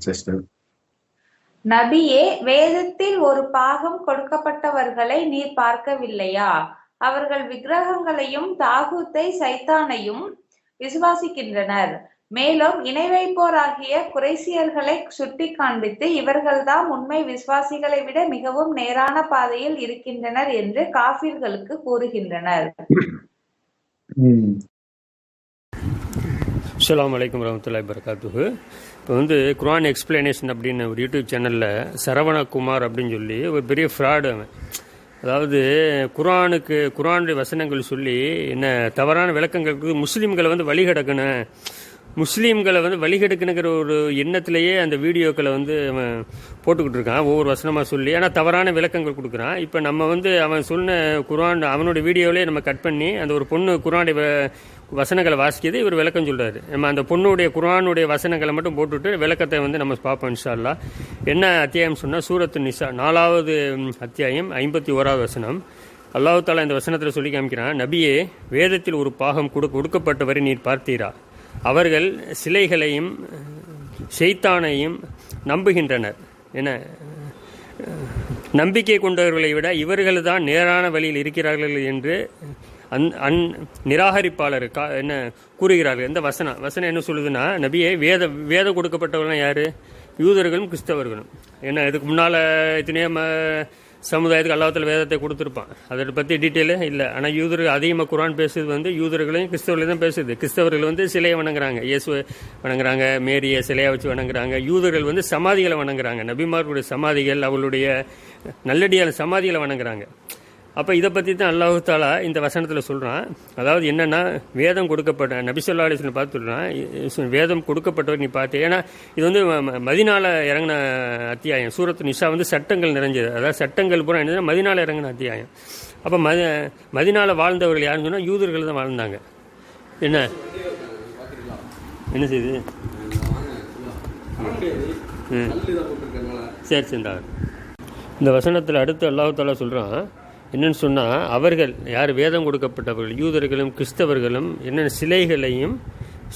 sister. நபியே வேதத்தில் ஒரு பாகம் கொடுக்கப்பட்டவர்களை நீர் பார்க்கவில்லையா? அவர்கள் விக்கிரகங்களையும் தாகூத்தை சைத்தானையும் விசுவாசிக்கின்றனர். மேலும் இணை வைப்போராகிய குறைசியர்களை சுட்டி காண்பித்து இவர்கள்தாம் உண்மை விசுவாசிகளை விட மிகவும் நேரான பாதையில் இருக்கின்றனர் என்று காஃபிர்களுக்கு கூறுகின்றனர். அஸ்லாம் வலைக்கம் அலைக்கும் வரகாத்துஹு இப்போ வந்து குரான் எக்ஸ்பிளனேஷன் அப்படின்னு ஒரு யூடியூப் சேனலில் சரவணகுமார் அப்படின்னு சொல்லி ஒரு பெரிய ஃப்ராடு அவன். அதாவது குரானுக்கு குர்ஆனுடைய வசனங்கள் சொல்லி என்ன தவறான விளக்கங்களுக்கு முஸ்லீம்களை வந்து வழிகடக்கணும். முஸ்லீம்களை வந்து வழிகெடுக்கணுங்கிற ஒரு எண்ணத்திலேயே அந்த வீடியோக்களை வந்து அவன் போட்டுக்கிட்டு இருக்கான் ஒவ்வொரு வசனமாக சொல்லி. ஆனால் தவறான விளக்கங்கள் கொடுக்குறான். இப்போ நம்ம வந்து அவன் சொன்ன குரான் அவனோட வீடியோவிலே நம்ம கட் பண்ணி அந்த ஒரு பொண்ணு குரானை வ- வசனங்களை வாசிக்கிறது இவர் விளக்கம் சொல்கிறார் நம்ம அந்த பொண்ணுடைய குரானுடைய வசனங்களை மட்டும் போட்டுட்டு விளக்கத்தை வந்து நம்ம பார்ப்போம் இன்ஷா அல்லாஹ் என்ன அத்தியாயம் சொன்னால் சூரத்து நிசா நாலாவது அத்தியாயம் ஐம்பத்தி ஓராவது வசனம். அல்லாஹு தாலா இந்த வசனத்தில் சொல்லி காமிக்கிறான் நபியே வேதத்தில் ஒரு பாகம் கொடு கொடுக்கப்பட்டவரை நீர் பார்த்தீரா? அவர்கள் சிலைகளையும் செய்தானையும் நம்புகின்றனர். என நம்பிக்கை கொண்டவர்களை விட இவர்கள் தான் நேரான வழியில் இருக்கிறார்கள் என்று அந் அந் நிராகரிப்பாளர். கா என்ன கூறுகிறார்கள்? எந்த வசனம் வசனம் என்ன சொல்லுதுன்னா நபியே வேத வேதம் கொடுக்கப்பட்டவர்கள் யார்? யூதர்களும் கிறிஸ்தவர்களும். என்ன இதுக்கு முன்னால் எத்தனையோ ம சமுதாயத்துக்கு அல்லாத்தில் வேதத்தை கொடுத்துருப்பான். அதை பற்றி டீட்டெயிலே இல்லை. ஆனால் யூதர்கள் அதிகமாக குரான் பேசுறது வந்து யூதர்களையும் கிறிஸ்தவர்களையும் தான் பேசுது. கிறிஸ்தவர்கள் வந்து சிலையை வணங்குறாங்க. இயேசுவை வணங்குறாங்க மேரியை சிலையை வச்சு வணங்குறாங்க. யூதர்கள் வந்து சமாதிகளை வணங்குறாங்க. நபிமார்களுடைய சமாதிகள் அவளுடைய நல்லடியான சமாதிகளை வணங்குறாங்க. அப்போ இதை பற்றி தான் அல்லாஹு தாலா இந்த வசனத்தில் சொல்கிறான் அதாவது என்னென்னா வேதம் கொடுக்கப்பட்ட நபிசல்லா அலிஸ்லம் பார்த்து சொல்கிறான் வேதம் கொடுக்கப்பட்டவர் நீ பார்த்து ஏன்னா இது வந்து ம- மதினால இறங்கின அத்தியாயம். சூரத் நிஷா வந்து சட்டங்கள் நிறைஞ்சது. அதாவது சட்டங்கள் பூரா என்ன மதினால இறங்கின அத்தியாயம். அப்போ மத மதினால வாழ்ந்தவர்கள் யாருன்னு சொன்னால் யூதர்கள் தான் வாழ்ந்தாங்க. என்ன? என்ன செய்யுது சரி சரிந்தார் இந்த. வசனத்தில் அடுத்து அல்லாஹு தாலா சொல்கிறான் என்னன்னு சொன்னால் அவர்கள் யார் வேதம் கொடுக்கப்பட்டவர்கள் யூதர்களும் கிறிஸ்தவர்களும் என்னென்ன சிலைகளையும்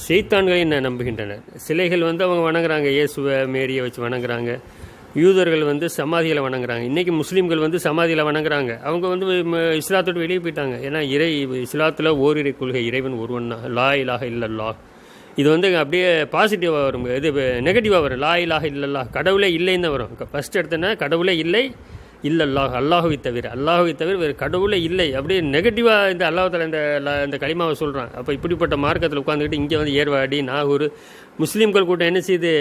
செய்தான்களையும் என்ன நம்புகின்றனர்? சிலைகள் வந்து அவங்க வணங்குறாங்க இயேசுவை மேரியை வச்சு வணங்குறாங்க. யூதர்கள் வந்து சமாதியில் வணங்குறாங்க. இன்றைக்கி முஸ்லீம்கள் வந்து சமாதியில் வணங்குறாங்க. அவங்க வந்து இஸ்லாத்தோடு வெளியே போயிட்டாங்க. ஏன்னா இறை இஸ்லாத்தில் ஓரிரை கொள்கை இறைவன் ஒருவன் தான் லா இலாக இல்லல்லா இது வந்து அப்படியே பாசிட்டிவாக வரும். இது நெகட்டிவாக வரும். லா இலாக இல்லல்லா கடவுளே இல்லைன்னு வரும். ஃபஸ்ட் எடுத்தோன்னா கடவுளே இல்லை இல்லை அல்லாஹ் அல்லாஹுவை தவிர அல்லாஹுவை தவிர வேறு கடவுளே இல்லை. அப்படியே நெகட்டிவாக இந்த அல்லாஹத்தில் இந்த இந்த களிமாவை சொல்கிறான் அப்போ இப்படிப்பட்ட மார்க்கத்தில் உட்காந்துக்கிட்டு இங்கே வந்து ஏர்வாடி நாகூர் முஸ்லீம்கள் கூட்டம் என்ன செய்யுது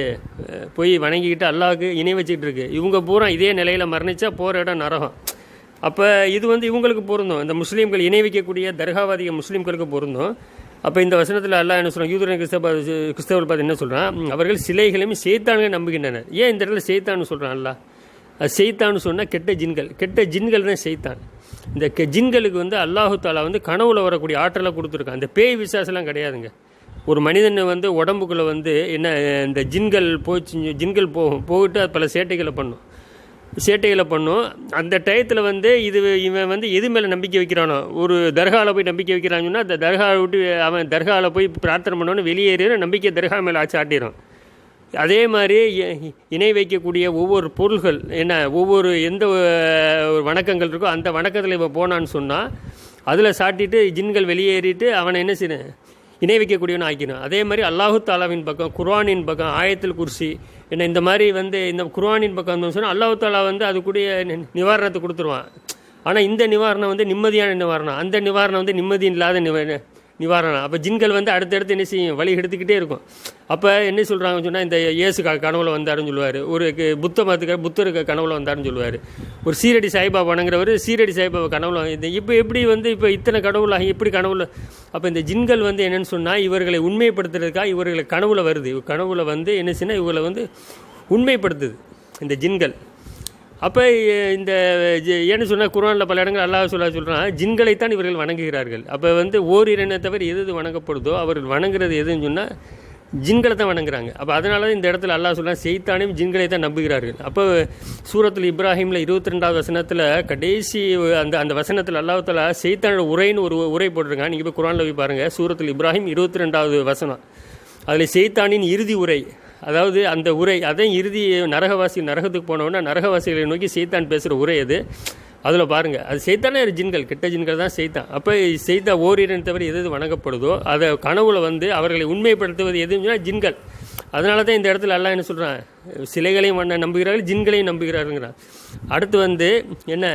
போய் வணங்கிக்கிட்டு அல்லாஹுக்கு இணை வச்சுக்கிட்டு இருக்கு. இவங்க பூரா இதே நிலையில் மரணித்தா போகிற இடம் நரகம். அப்போ இது வந்து இவங்களுக்கு பொருந்தும். இந்த முஸ்லீம்கள் இணை வைக்கக்கூடிய தர்காவாதிக முஸ்லீம்களுக்கு பொருந்தும். அப்போ இந்த வசனத்தில் அல்லா என்ன சொல்கிறான் யூதரன் கிறிஸ்தவ கிறிஸ்தவர்கள் பார்த்து என்ன சொல்கிறான் அவர்கள் சிலைகளையும் சேத்தான்களை நம்புகின்றனர். ஏன் இந்த இடத்துல சேத்தான்னு சொல்கிறான் அல்லாஹ்? செய்தான்னு சொன்னால் கெட்ட ஜின்கள். கெட்ட ஜின்கள் தான் செய்தான் இந்த கெ ஜின்களுக்கு வந்து அல்லாஹு தாலா வந்து கனவுல வரக்கூடிய ஆற்றலை கொடுத்துருக்கான் அந்த பேய் விசுவாசம்லாம் கிடையாதுங்க. ஒரு மனிதன் வந்து உடம்புக்குள்ளே வந்து என்ன இந்த ஜின்கள் போச்சு ஜின்கள் போகும் போயிட்டு அது பல சேட்டைகளை பண்ணும். சேட்டைகளை பண்ணும். அந்த டயத்தில் வந்து இது இவன் வந்து எது மேலே நம்பிக்கை வைக்கிறானோ ஒரு தர்காவில் போய் நம்பிக்கை வைக்கிறான்னு சொன்னால் அந்த தர்காவை விட்டு அவன் தர்காவில் போய் பிரார்த்தனை பண்ணோன்னு வெளியேறி நம்பிக்கை தர்கா மேலே ஆச்சு ஆட்டிடும் அதே மாதிரி இ- இணை வைக்கக்கூடிய ஒவ்வொரு பொருள்கள் என்ன ஒவ்வொரு எந்த ஒரு வணக்கங்கள் இருக்கோ அந்த வணக்கத்தில் இப்போ போனான்னு சொன்னால் அதில் சாட்டிட்டு ஜின்கள் வெளியேறிட்டு அவனை என்ன செய்யணும் இணை வைக்கக்கூடியவன் ஆக்கிடும் அதே மாதிரி அல்லாஹு தாலாவின் பக்கம் குர்ஆனின் பக்கம் ஆயத்தில் குர்சி என்ன இந்த மாதிரி வந்து இந்த குர்ஆனின் பக்கம் வந்து சொன்னால் அல்லாஹு தாலா வந்து அதுக்குரிய நி- நிவாரணத்தை கொடுத்துருவான். ஆனால் இந்த நிவாரணம் வந்து நிம்மதியான நிவாரணம். அந்த நிவாரணம் வந்து நிம்மதி இல்லாத நிவ நிவாரணம். அப்போ ஜின்கள் வந்து அடுத்தடுத்து என்ன செய்யும்? வழி எடுத்துக்கிட்டே இருக்கும். அப்போ என்ன சொல்கிறாங்கன்னு சொன்னால் இந்த இயேசு க கனவுல வந்தாருன்னு சொல்லுவார். ஒரு புத்த மதத்துக்கு புத்தருக்கு கனவுல வந்தாருன்னு சொல்லுவார். ஒரு சீரடி சாய்பாபானுங்கிறவர் சீரடி சாய்பாபா கனவுல இந்த இப்போ எப்படி வந்து இப்போ இத்தனை கடவுளாக எப்படி கனவுல அப்போ இந்த ஜின்கள் வந்து என்னன்னு சொன்னால் இவர்களை உண்மைப்படுத்துறதுக்காக இவர்களை கனவுல வருது. கனவுல வந்து என்ன செய்யணும் இவங்களை வந்து உண்மைப்படுத்துது. இந்த ஜின்கள். அப்போ இந்த ஏன்னு சொன்னால் குரானில் பல இடங்கள் அல்லாஹ் சொல்லா சொல்கிறான் ஜின்களைத்தான் இவர்கள் வணங்குகிறார்கள். அப்போ வந்து ஓரிரனை தவிர எது எது வணங்கப்படுதோ அவர்கள் வணங்குறது எதுன்னு சொன்னால் ஜின்களை தான் வணங்குறாங்க. அப்போ அதனால தான் இந்த இடத்துல அல்லாஹ் சொல்லலாம் செய்தானையும் ஜின்களை தான் நம்புகிறார்கள். அப்போ சூரத்தில் இப்ராஹிமில் இருபத்தி ரெண்டாவது வசனத்தில் கடைசி அந்த அந்த வசனத்தில் அல்லாஹ் தாலா செய்தானோட உரைன்னு ஒரு உரை போட்டிருக்காங்க. நீங்கள் போய் குரானில் போய் பாருங்கள் சூரத்தில் இப்ராஹிம் இருபத்தி ரெண்டாவது வசனம். அதில் செய்தானின் இறுதி உரை அதாவது அந்த உரை அதான் இறுதி நரகவாசி நரகத்துக்கு போனவுடனே நரகவாசிகளை நோக்கி சைத்தான் பேசுகிற உரை அது. அதில் பாருங்கள் அது செய்தானே ஒரு ஜின்கள் கெட்ட ஜின்கள் தான் செய்தான் அப்போ செய்தா ஓரிரன் தவிர எது எது வணங்கப்படுதோ அதை கனவுல வந்து அவர்களை உண்மைப்படுத்துவது எதுன்னா ஜின்கள். அதனால தான் இந்த இடத்துல எல்லாம் என்ன சொல்கிறான் சிலைகளையும் வண்ண நம்புகிறார்கள் ஜின்களையும் நம்புகிறாருங்கிறான் அடுத்து வந்து என்ன?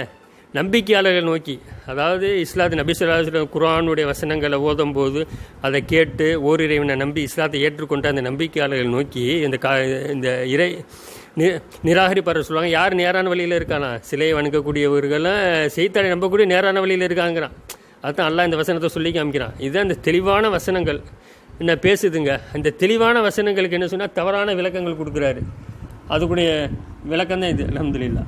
நம்பிக்கையாளர்கள் நோக்கி அதாவது இஸ்லாத்து நபிசுல்லா குரானுடைய வசனங்களை ஓதும் போது அதை கேட்டு ஓரிறைவனை நம்பி இஸ்லாத்தை ஏற்றுக்கொண்ட அந்த நம்பிக்கையாளர்கள் நோக்கி இந்த கா இந்த இறை நி நிராகரிப்பாளர் சொல்லுவாங்க யார் நேரான வழியில் இருக்கானா? சிலையை வணங்கக்கூடியவர்களும் செய்தித்தாளை நம்பக்கூடிய நேரான வழியில் இருக்காங்கிறான். அதுதான் எல்லாம் இந்த வசனத்தை சொல்லி காமிக்கிறான். இதுதான் இந்த தெளிவான வசனங்கள். என்ன பேசுதுங்க? அந்த தெளிவான வசனங்களுக்கு என்ன சொன்னால் தவறான விளக்கங்கள் கொடுக்குறாரு. அதுக்குடைய விளக்கம் தான் இது அலமதுல்லா